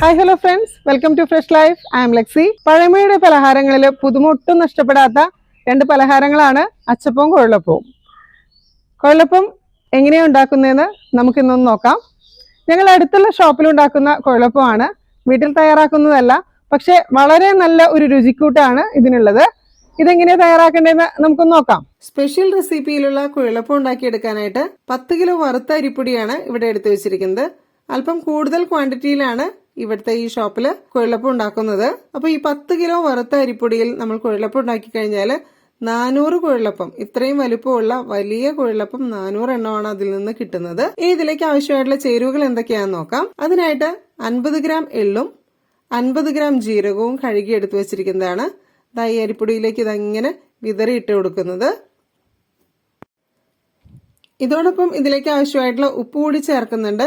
Hi hello friends welcome to fresh life I am Laxy പഴമയുടെ പലഹാരങ്ങളിൽ പുതുമ ഒട്ടും നഷ്ടപ്പെടാത്ത രണ്ട് പലഹാരങ്ങളാണ് അച്ചപ്പവും കൊഴലപ്പവും കൊഴലപ്പം എങ്ങനെയാണ് ഉണ്ടാക്കുന്നതെന്ന് നമുക്കിന്നൊന്ന് നോക്കാം. ഞങ്ങൾ അടുത്തുള്ള ഷോപ്പിൽ ഉണ്ടാക്കുന്ന കൊഴലപ്പമാണ് വീട്ടിൽ തയ്യാറാക്കുന്നതല്ല പക്ഷെ വളരെ നല്ല ഒരു രുചിക്കൂട്ടാണ് ഇതിനുള്ളത്. ഇതെങ്ങനെയാ തയ്യാറാക്കേണ്ടതെന്ന് നമുക്കൊന്ന് നോക്കാം. സ്പെഷ്യൽ റെസിപ്പിയിലുള്ള കുഴലപ്പം ഉണ്ടാക്കിയെടുക്കാനായിട്ട് പത്ത് കിലോ വറുത്ത അരിപ്പൊടിയാണ് ഇവിടെ എടുത്തു വെച്ചിരിക്കുന്നത്. അല്പം കൂടുതൽ ക്വാണ്ടിറ്റിയിലാണ് ഇവിടുത്തെ ഈ ഷോപ്പിൽ കുഴലപ്പം ഉണ്ടാക്കുന്നത്. അപ്പോൾ ഈ പത്ത് കിലോ വറുത്ത അരിപ്പൊടിയിൽ നമ്മൾ കുഴലപ്പം ഉണ്ടാക്കി കഴിഞ്ഞാൽ നാനൂറ് കുഴലപ്പം ഇത്രയും വലുപ്പമുള്ള വലിയ കുഴലപ്പം നാനൂറ് എണ്ണമാണ് അതിൽ നിന്ന് കിട്ടുന്നത്. ഇനി ഇതിലേക്ക് ആവശ്യമായിട്ടുള്ള ചേരുവകൾ എന്തൊക്കെയാണെന്ന് നോക്കാം. അതിനായിട്ട് അൻപത് ഗ്രാം എള്ളും അൻപത് ഗ്രാം ജീരകവും കഴുകി എടുത്തു വെച്ചിരിക്കുന്നതാണ്. ഈ അരിപ്പൊടിയിലേക്ക് ഇതങ്ങനെ വിതറി ഇട്ട് കൊടുക്കുന്നത്. ഇതോടൊപ്പം ഇതിലേക്ക് ആവശ്യമായിട്ടുള്ള ഉപ്പ് കൂടി ചേർക്കുന്നുണ്ട്.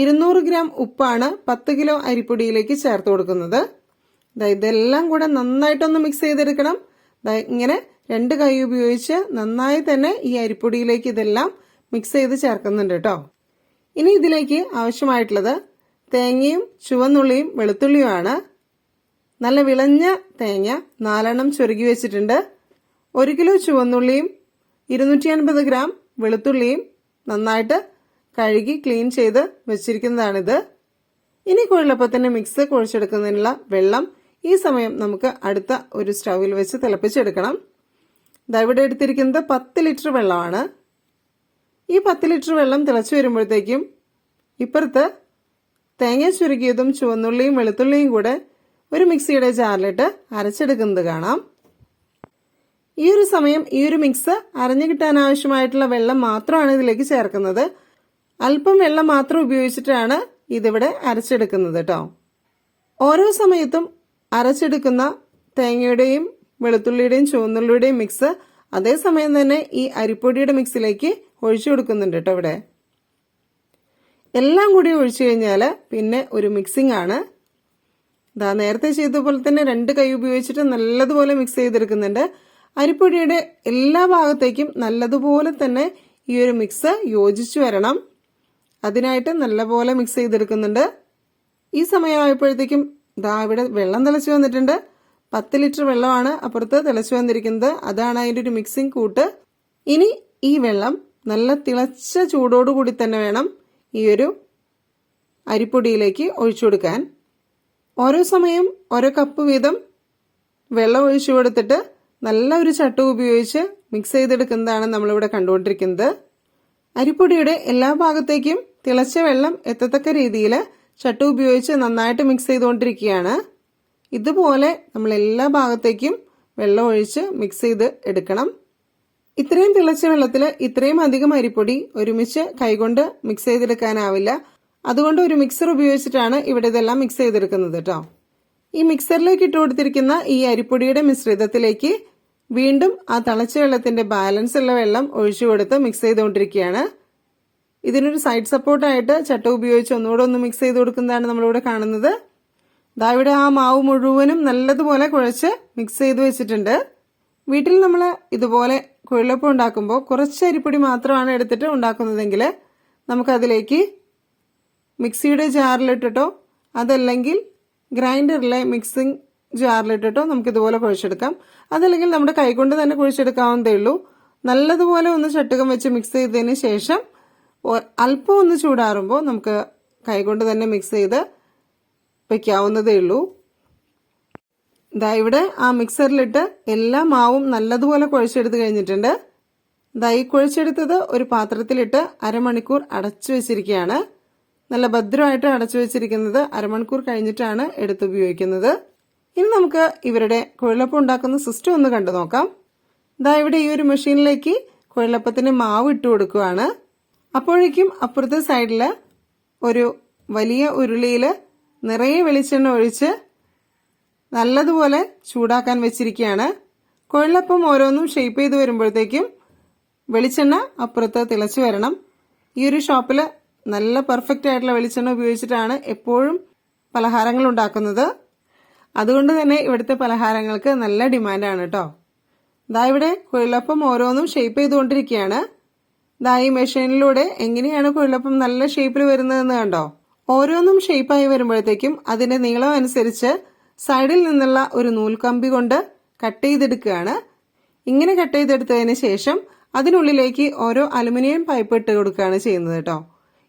ഇരുന്നൂറ് ഗ്രാം ഉപ്പാണ് പത്ത് കിലോ അരിപ്പൊടിയിലേക്ക് ചേർത്ത് കൊടുക്കുന്നത്. ഇതെല്ലാം കൂടെ നന്നായിട്ടൊന്ന് മിക്സ് ചെയ്തെടുക്കണം. ഇങ്ങനെ രണ്ട് കൈ ഉപയോഗിച്ച് നന്നായി തന്നെ ഈ അരിപ്പൊടിയിലേക്ക് ഇതെല്ലാം മിക്സ് ചെയ്ത് ചേർക്കുന്നുണ്ട് കേട്ടോ ഇനി ഇതിലേക്ക് ആവശ്യമായിട്ടുള്ളത് തേങ്ങയും ചുവന്നുള്ളിയും വെളുത്തുള്ളിയുമാണ്. നല്ല വിളഞ്ഞ തേങ്ങ നാലെണ്ണം ചുരുക്കി വെച്ചിട്ടുണ്ട്. ഒരു കിലോ ചുവന്നുള്ളിയും ഇരുന്നൂറ്റി അൻപത് ഗ്രാം വെളുത്തുള്ളിയും നന്നായിട്ട് കഴുകി ക്ലീൻ ചെയ്ത് വെച്ചിരിക്കുന്നതാണിത്. ഇനി തന്നെ മിക്സ് കുഴച്ചെടുക്കുന്നതിനുള്ള വെള്ളം ഈ സമയം നമുക്ക് അടുത്ത ഒരു സ്റ്റൗവിൽ വെച്ച് തിളപ്പിച്ചെടുക്കണം. ഇവിടെ എടുത്തിരിക്കുന്നത് പത്ത് ലിറ്റർ വെള്ളമാണ്. ഈ പത്ത് ലിറ്റർ വെള്ളം തിളച്ചു വരുമ്പോഴത്തേക്കും ഇപ്പുറത്ത് തേങ്ങ ചുരുക്കിയതും ചുവന്നുള്ളിയും വെളുത്തുള്ളിയും കൂടെ ഒരു മിക്സിയുടെ ജാറിലിട്ട് അരച്ചെടുക്കുന്നത് കാണാം. ഈ ഒരു സമയം ഈ ഒരു മിക്സ് അരഞ്ഞു കിട്ടാൻ ആവശ്യമായിട്ടുള്ള വെള്ളം മാത്രമാണ് ഇതിലേക്ക് ചേർക്കുന്നത്. അല്പം വെള്ളം മാത്രം ഉപയോഗിച്ചിട്ടാണ് ഇതിവിടെ അരച്ചെടുക്കുന്നത് കേട്ടോ. ഓരോ സമയത്തും അരച്ചെടുക്കുന്ന തേങ്ങയുടെയും വെളുത്തുള്ളിയുടെയും ചുവന്നുള്ളിയുടെയും മിക്സ് അതേസമയം തന്നെ ഈ അരിപ്പൊടിയുടെ മിക്സിലേക്ക് ഒഴിച്ചു കൊടുക്കുന്നുണ്ട് കേട്ടോ ഇവിടെ. എല്ലാം കൂടി ഒഴിച്ചു കഴിഞ്ഞാൽ പിന്നെ ഒരു മിക്സിംഗ് ആണ്. ഇതാ നേരത്തെ ചെയ്തതുപോലെ പോലെ തന്നെ രണ്ട് കൈ ഉപയോഗിച്ചിട്ട് നല്ലതുപോലെ മിക്സ് ചെയ്തെടുക്കുന്നുണ്ട്. അരിപ്പൊടിയുടെ എല്ലാ ഭാഗത്തേക്കും നല്ലതുപോലെ തന്നെ ഈ ഒരു മിക്സ് യോജിച്ചു വരണം. അതിനായിട്ട് നല്ലപോലെ മിക്സ് ചെയ്തെടുക്കുന്നുണ്ട്. ഈ സമയമായപ്പോഴത്തേക്കും ദാ ഇവിടെ വെള്ളം തിളച്ചു വന്നിട്ടുണ്ട്. പത്ത് ലിറ്റർ വെള്ളമാണ് അപ്പുറത്ത് തിളച്ചു വന്നിരിക്കുന്നത്. അതാണ് അതിന്റെ ഒരു മിക്സിംഗ് കൂട്ട്. ഇനി ഈ വെള്ളം നല്ല തിളച്ച ചൂടോടുകൂടി തന്നെ വേണം ഈ ഒരു അരിപ്പൊടിയിലേക്ക് ഒഴിച്ചു കൊടുക്കാൻ. ഓരോ സമയം ഓരോ കപ്പ് വീതം വെള്ളം ഒഴിച്ചു കൊടുത്തിട്ട് നല്ല ഒരു ചട്ടു ഉപയോഗിച്ച് മിക്സ് ചെയ്തെടുക്കുന്നതാണ് നമ്മളിവിടെ കണ്ടുകൊണ്ടിരിക്കുന്നത്. അരിപ്പൊടിയുടെ എല്ലാ ഭാഗത്തേക്കും തിളച്ച വെള്ളം എത്തത്തക്ക രീതിയിൽ ചട്ടു ഉപയോഗിച്ച് നന്നായിട്ട് മിക്സ് ചെയ്തുകൊണ്ടിരിക്കുകയാണ്. ഇതുപോലെ നമ്മൾ എല്ലാ ഭാഗത്തേക്കും വെള്ളം ഒഴിച്ച് മിക്സ് ചെയ്ത് എടുക്കണം. ഇത്രയും തിളച്ച വെള്ളത്തിൽ ഇത്രയും അധികം അരിപ്പൊടി ഒരുമിച്ച് കൈകൊണ്ട് മിക്സ് ചെയ്തെടുക്കാനാവില്ല. അതുകൊണ്ട് ഒരു മിക്സർ ഉപയോഗിച്ചിട്ടാണ് ഇവിടെ ഇതെല്ലാം മിക്സ് ചെയ്തെടുക്കുന്നത് കേട്ടോ ഈ മിക്സറിലേക്ക് ഇട്ട് കൊടുത്തിരിക്കുന്ന ഈ അരിപ്പൊടിയുടെ മിശ്രിതത്തിലേക്ക് വീണ്ടും ആ തിളച്ച വെള്ളത്തിന്റെ ബാലൻസ് ഉള്ള വെള്ളം ഒഴിച്ചു കൊടുത്ത് മിക്സ് ചെയ്തുകൊണ്ടിരിക്കുകയാണ്. ഇതിനൊരു സൈഡ് സപ്പോർട്ടായിട്ട് ചട്ട ഉപയോഗിച്ച് ഒന്നുകൂടെ ഒന്ന് മിക്സ് ചെയ്ത് കൊടുക്കുന്നതാണ് നമ്മളിവിടെ കാണുന്നത്. ദാ ഇവിടെ ആ മാവ് മുഴുവനും നല്ലതുപോലെ കുഴച്ച് മിക്സ് ചെയ്ത് വെച്ചിട്ടുണ്ട്. വീട്ടിൽ നമ്മൾ ഇതുപോലെ കുഴലപ്പം ഉണ്ടാക്കുമ്പോൾ കുറച്ച് അരിപ്പൊടി മാത്രമാണ് എടുത്തിട്ട് ഉണ്ടാക്കുന്നതെങ്കിൽ നമുക്കതിലേക്ക് മിക്സിയുടെ ജാറിലിട്ടിട്ടോ അതല്ലെങ്കിൽ ഗ്രൈൻഡറിലെ മിക്സിംഗ് ജാറിലിട്ടിട്ടോ നമുക്ക് ഇതുപോലെ കുഴച്ചെടുക്കാം. അതല്ലെങ്കിൽ നമ്മുടെ കൈകൊണ്ട് തന്നെ കുഴിച്ചെടുക്കാവുന്നതേ ഉള്ളൂ. നല്ലതുപോലെ ഒന്ന് ചട്ടുകം വെച്ച് മിക്സ് ചെയ്തതിന് ശേഷം അല്പം ഒന്ന് ചൂടാറുമ്പോൾ നമുക്ക് കൈകൊണ്ട് തന്നെ മിക്സ് ചെയ്ത് വെക്കാവുന്നതേ ഉള്ളൂ. ഇതാ ഇവിടെ ആ മിക്സറിലിട്ട് എല്ലാ മാവും നല്ലതുപോലെ കുഴച്ചെടുത്ത് കഴിഞ്ഞിട്ടുണ്ട്. ഇതാ ഈ കുഴച്ചെടുത്തത് ഒരു പാത്രത്തിലിട്ട് അരമണിക്കൂർ അടച്ചു വെച്ചിരിക്കുകയാണ്. നല്ല ഭദ്രമായിട്ട് അടച്ചു വെച്ചിരിക്കുന്നത് അരമണിക്കൂർ കഴിഞ്ഞിട്ടാണ് എടുത്ത് ഉപയോഗിക്കുന്നത്. ഇനി നമുക്ക് ഇവരുടെ കുഴലപ്പം ഉണ്ടാക്കുന്ന സിസ്റ്റം ഒന്ന് കണ്ടു നോക്കാം. ഇതാ ഇവിടെ ഈ ഒരു മെഷീനിലേക്ക് കുഴലപ്പത്തിന് മാവ് ഇട്ട് കൊടുക്കുകയാണ് അപ്പോഴേക്കും അപ്പുറത്തെ സൈഡിൽ ഒരു വലിയ ഉരുളിയിൽ നിറയെ വെളിച്ചെണ്ണ ഒഴിച്ച് നല്ലതുപോലെ ചൂടാക്കാൻ വെച്ചിരിക്കുകയാണ്. കുഴലപ്പം ഓരോന്നും ഷേപ്പ് ചെയ്ത് വരുമ്പോഴത്തേക്കും വെളിച്ചെണ്ണ അപ്പുറത്ത് തിളച്ചു വരണം. ഈ ഒരു ഷോപ്പിൽ നല്ല പെർഫെക്റ്റ് ആയിട്ടുള്ള വെളിച്ചെണ്ണ ഉപയോഗിച്ചിട്ടാണ് എപ്പോഴും പലഹാരങ്ങൾ ഉണ്ടാക്കുന്നത്. അതുകൊണ്ട് തന്നെ ഇവിടുത്തെ പലഹാരങ്ങൾക്ക് നല്ല ഡിമാൻഡാണ് കേട്ടോ. ദാ ഇവിടെ കുഴലപ്പം ഓരോന്നും ഷേപ്പ് ചെയ്തുകൊണ്ടിരിക്കുകയാണ്. ദാ ഈ മെഷീനിലൂടെ എങ്ങനെയാണ് കുഴലപ്പം നല്ല ഷേപ്പിൽ വരുന്നതെന്ന് കണ്ടോ? ഓരോന്നും ഷേപ്പായി വരുമ്പോഴത്തേക്കും അതിന്റെ നീളം അനുസരിച്ച് സൈഡിൽ നിന്നുള്ള ഒരു നൂൽക്കമ്പി കൊണ്ട് കട്ട് ചെയ്തെടുക്കുകയാണ്. ഇങ്ങനെ കട്ട് ചെയ്തെടുത്തതിന് ശേഷം അതിനുള്ളിലേക്ക് ഓരോ അലുമിനിയം പൈപ്പ് ഇട്ട് കൊടുക്കുകയാണ് ചെയ്യുന്നത് കേട്ടോ.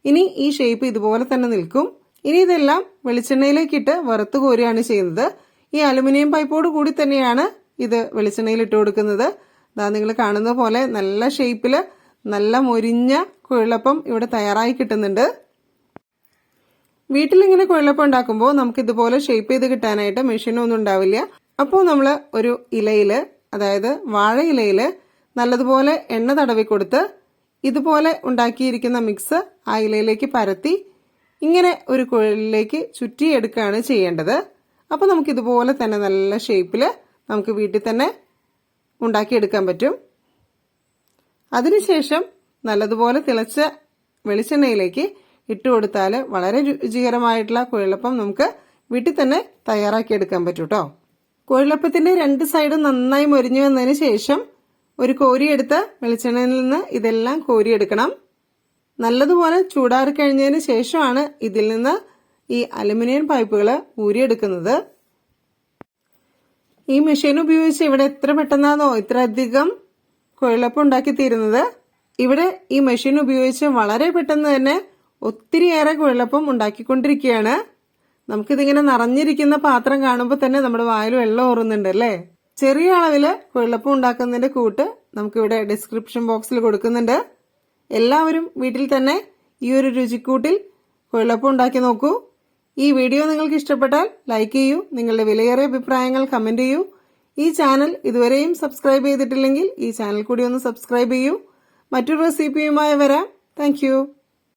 ഇനി ഈ ഷേപ്പ് ഇതുപോലെ തന്നെ നിൽക്കും. ഇനി ഇതെല്ലാം വെളിച്ചെണ്ണയിലേക്കിട്ട് വറുത്ത് കോരുകയാണ് ചെയ്യുന്നത്. ഈ അലുമിനിയം പൈപ്പോട് കൂടി തന്നെയാണ് ഇത് വെളിച്ചെണ്ണയിൽ ഇട്ട് കൊടുക്കുന്നത്. ദാ നിങ്ങൾ കാണുന്ന പോലെ നല്ല ഷേപ്പിൽ നല്ല മൊരിഞ്ഞ കുഴലപ്പം ഇവിടെ തയ്യാറായി കിട്ടുന്നുണ്ട്. വീട്ടിലിങ്ങനെ കുഴലപ്പം ഉണ്ടാക്കുമ്പോൾ നമുക്ക് ഇതുപോലെ ഷേപ്പ് ചെയ്ത് കിട്ടാനായിട്ട് മെഷീനൊന്നും ഉണ്ടാവില്ല. അപ്പോൾ നമ്മൾ ഒരു ഇലയിൽ അതായത് വാഴ ഇലയിൽ നല്ലതുപോലെ എണ്ണ തടവി കൊടുത്ത് ഇതുപോലെ ഉണ്ടാക്കിയിരിക്കുന്ന മിക്സ് ആ ഇലയിലേക്ക് പരത്തി ഇങ്ങനെ ഒരു കുഴലിലേക്ക് ചുറ്റിയെടുക്കുകയാണ് ചെയ്യേണ്ടത്. അപ്പോൾ നമുക്ക് ഇതുപോലെ തന്നെ നല്ല ഷേപ്പിൽ നമുക്ക് വീട്ടിൽ തന്നെ ഉണ്ടാക്കിയെടുക്കാൻ പറ്റും. അതിനുശേഷം നല്ലതുപോലെ തിളച്ച വെളിച്ചെണ്ണയിലേക്ക് ഇട്ട് കൊടുത്താൽ വളരെ രുചികരമായിട്ടുള്ള കുഴലപ്പം നമുക്ക് വീട്ടിൽ തന്നെ തയ്യാറാക്കിയെടുക്കാൻ പറ്റും കേട്ടോ കുഴലപ്പത്തിന്റെ രണ്ട് സൈഡും നന്നായി മൊരിഞ്ഞു വന്നതിന് ശേഷം ഒരു കോരിയെടുത്ത് വെളിച്ചെണ്ണയിൽ നിന്ന് ഇതെല്ലാം കോരിയെടുക്കണം. നല്ലതുപോലെ ചൂടാറി കഴിഞ്ഞതിന് ശേഷമാണ് ഇതിൽ നിന്ന് ഈ അലുമിനിയം പൈപ്പുകൾ ഊരിയെടുക്കുന്നത്. ഈ മെഷീൻ ഉപയോഗിച്ച് ഇവിടെ എത്ര പെട്ടെന്നാണോ ഇത്ര അധികം ഉണ്ടാക്കി തീരുന്നത് ഇവിടെ ഈ മെഷീൻ ഉപയോഗിച്ച് വളരെ പെട്ടെന്ന് തന്നെ ഒത്തിരിയേറെ കുഴലപ്പം ഉണ്ടാക്കിക്കൊണ്ടിരിക്കുകയാണ്. നമുക്കിതിങ്ങനെ നിറഞ്ഞിരിക്കുന്ന പാത്രം കാണുമ്പോൾ തന്നെ നമ്മുടെ വായിൽ വെള്ളം ഓറുന്നുണ്ട് അല്ലേ? ചെറിയ അളവിൽ കുഴലപ്പം ഉണ്ടാക്കുന്നതിന്റെ കൂട്ട് നമുക്കിവിടെ ഡിസ്ക്രിപ്ഷൻ ബോക്സിൽ കൊടുക്കുന്നുണ്ട്. എല്ലാവരും വീട്ടിൽ തന്നെ ഈ ഒരു രുചിക്കൂട്ടിൽ കുഴപ്പം ഉണ്ടാക്കി നോക്കൂ. ഈ വീഡിയോ നിങ്ങൾക്ക് ഇഷ്ടപ്പെട്ടാൽ ലൈക്ക് ചെയ്യൂ നിങ്ങളുടെ വിലയേറിയ അഭിപ്രായങ്ങൾ കമന്റ് ചെയ്യൂ. ഈ ചാനൽ ഇതുവരെയും സബ്സ്ക്രൈബ് ചെയ്തിട്ടില്ലെങ്കിൽ ഈ ചാനൽ കൂടി ഒന്ന് സബ്സ്ക്രൈബ് ചെയ്യൂ. മറ്റൊരു റെസിപ്പിയുമായി വരാം. താങ്ക്